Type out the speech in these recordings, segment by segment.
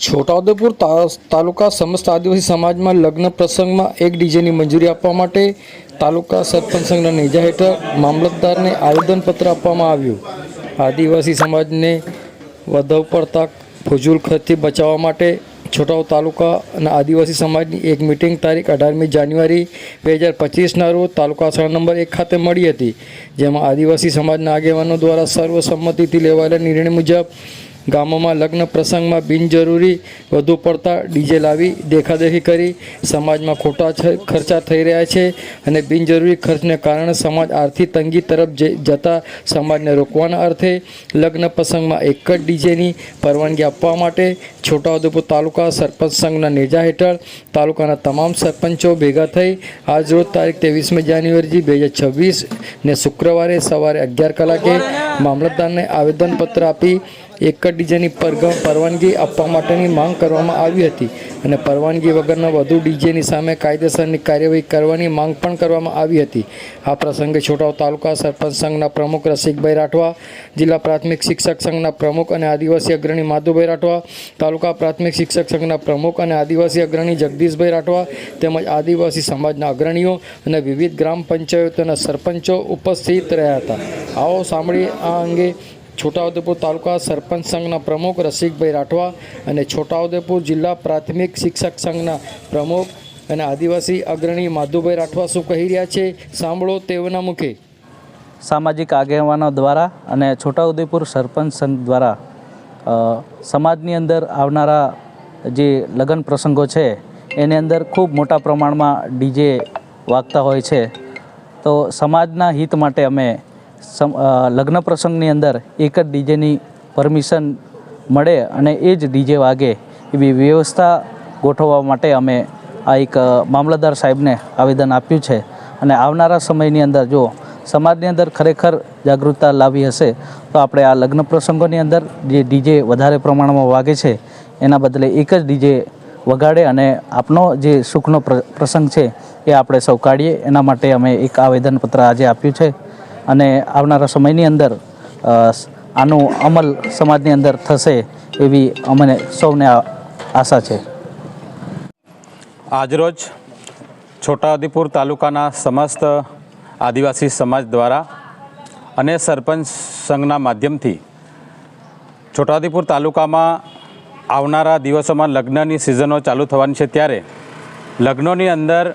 છોટાઉદેપુર તાલુકા સમસ્ત આદિવાસી સમાજમાં લગ્ન પ્રસંગમાં એક ડીજેની મંજૂરી આપવા માટે તાલુકા સરપંચ સંઘના નેજા હેઠળ મામલતદારને આવેદનપત્ર આપવામાં આવ્યું. આદિવાસી સમાજને વધુ પડતા ફજૂલ ખર્ચથી બચાવવા માટે છોટાઉ તાલુકા અને આદિવાસી સમાજની એક મિટિંગ તારીખ અઢારમી જાન્યુઆરી બે હજાર પચીસના રોજ તાલુકા શાળા નંબર એક ખાતે મળી હતી, જેમાં આદિવાસી સમાજના આગેવાનો દ્વારા સર્વસંમતિથી લેવાયેલા નિર્ણય મુજબ ગામોમાં લગ્ન પ્રસંગમાં બિનજરૂરી વધુ પડતા ડીજે લાવી દેખાદેખી કરી સમાજમાં ખોટા ખર્ચા થઈ રહ્યા છે અને બિનજરૂરી ખર્ચને કારણે સમાજ આર્થિક તંગી તરફ જતા સમાજને રોકવાના અર્થે લગ્ન પ્રસંગમાં એક જ ડીજેની પરવાનગી આપવા માટે છોટાઉદેપુર તાલુકા સરપંચ સંઘના નેજા હેઠળ તાલુકાના તમામ સરપંચો ભેગા થઈ આજરોજ તારીખ ત્રેવીસમી જાન્યુઆરી બે હજાર છવ્વીસ ને શુક્રવારે સવારે અગિયાર કલાકે મામલતદારને આવેદનપત્ર આપી એક જ ડીજેની પરવાનગી આપવા માટેની માંગ કરવામાં આવી હતી અને પરવાનગી વગરના વધુ ડીજેની સામે કાયદેસરની કાર્યવાહી કરવાની માંગ પણ કરવામાં આવી હતી. આ પ્રસંગે છોટાઉ તાલુકા સરપંચ સંઘના પ્રમુખ રસિકભાઈ રાઠવા, જિલ્લા પ્રાથમિક શિક્ષક સંઘના પ્રમુખ અને આદિવાસી અગ્રણી માધુભાઈ રાઠવા, તાલુકા પ્રાથમિક શિક્ષક સંઘના પ્રમુખ અને આદિવાસી અગ્રણી જગદીશભાઈ રાઠવા તેમજ આદિવાસી સમાજના અગ્રણીઓ અને વિવિધ ગ્રામ પંચાયતોના સરપંચો ઉપસ્થિત રહ્યા હતા. આવો સાંભળી આ અંગે છોટાઉદેપુર તાલુકા સરપંચ સંઘના પ્રમુખ રસિકભાઈ રાઠવા અને છોટાઉદેપુર જિલ્લા પ્રાથમિક શિક્ષક સંઘના પ્રમુખ અને આદિવાસી અગ્રણી માધુભાઈ રાઠવા શું કહી રહ્યા છે? સાંભળો તેઓના મુખે. સામાજિક આગેવાનો દ્વારા અને છોટાઉદેપુર સરપંચ સંઘ દ્વારા સમાજની અંદર આવનારા જે લગ્ન પ્રસંગો છે, એની અંદર ખૂબ મોટા પ્રમાણમાં ડીજે વાગતા હોય છે. તો સમાજના હિત માટે અમે લગ્ન પ્રસંગની અંદર એક જ ડીજેની પરમિશન મળે અને એ જ ડીજે વાગે એવી વ્યવસ્થા ગોઠવવા માટે અમે આ એક મામલતદાર સાહેબને આવેદન આપ્યું છે. અને આવનારા સમયની અંદર જો સમાજની અંદર ખરેખર જાગૃતતા લાવી હશે, તો આપણે આ લગ્ન પ્રસંગોની અંદર જે ડીજે વધારે પ્રમાણમાં વાગે છે, એના બદલે એક જ ડીજે વગાડે અને આપનો જે સુખનો પ્ર- પ્રસંગ છે, એ આપણે સૌ કાઢીએ. એના માટે અમે એક આવેદનપત્ર આજે આપ્યું છે. અને આવનારા સમયની અંદર આનું અમલ સમાજની અંદર થશે એવી અમને સૌને આશા છે. આજરોજ છોટાઉદેપુર તાલુકાના સમસ્ત આદિવાસી સમાજ દ્વારા અને સરપંચ સંઘના માધ્યમથી છોટાઉદેપુર તાલુકામાં આવનારા દિવસોમાં લગ્નની સિઝનો ચાલુ થવાની છે ત્યારે લગ્નોની અંદર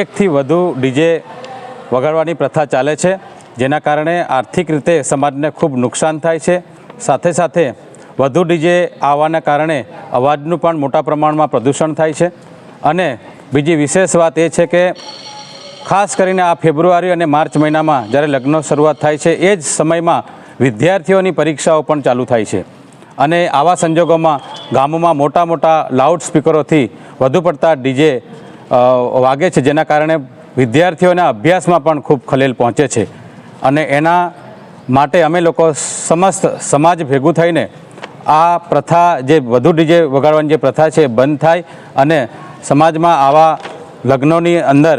એકથી વધુ ડીજે વગાડવાની પ્રથા ચાલે છે. જેના કારણે આર્થિક રીતે સમાજને ખૂબ નુકસાન થાય છે. સાથે સાથે વધુ ડીજે આવવાના કારણે અવાજનું પણ મોટા પ્રમાણમાં પ્રદૂષણ થાય છે. અને બીજી વિશેષ વાત એ છે કે ખાસ કરીને આ ફેબ્રુઆરી અને માર્ચ મહિનામાં જ્યારે લગ્ન શરૂઆત થાય છે, એ જ સમયમાં વિદ્યાર્થીઓની પરીક્ષાઓ પણ ચાલુ થાય છે. અને આવા સંજોગોમાં ગામોમાં મોટા મોટા લાઉડ સ્પીકરોથી વધુ પડતા ડીજે વાગે છે, જેના કારણે વિદ્યાર્થીઓના અભ્યાસમાં પણ ખૂબ ખલેલ પહોંચે છે. અને એના માટે અમે લોકો સમસ્ત સમાજ ભેગું થઈને આ પ્રથા જે વધુ ડીજે વગાડવાની જે પ્રથા છે બંધ થાય અને સમાજમાં આવા લગ્નોની અંદર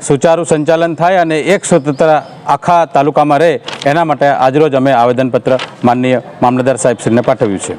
સુચારું સંચાલન થાય અને એક સ્વતંત્ર આખા તાલુકામાં રહે, એના માટે આજરોજ અમે આવેદનપત્ર માનનીય મામલતદાર સાહેબશ્રીને પાઠવ્યું છે.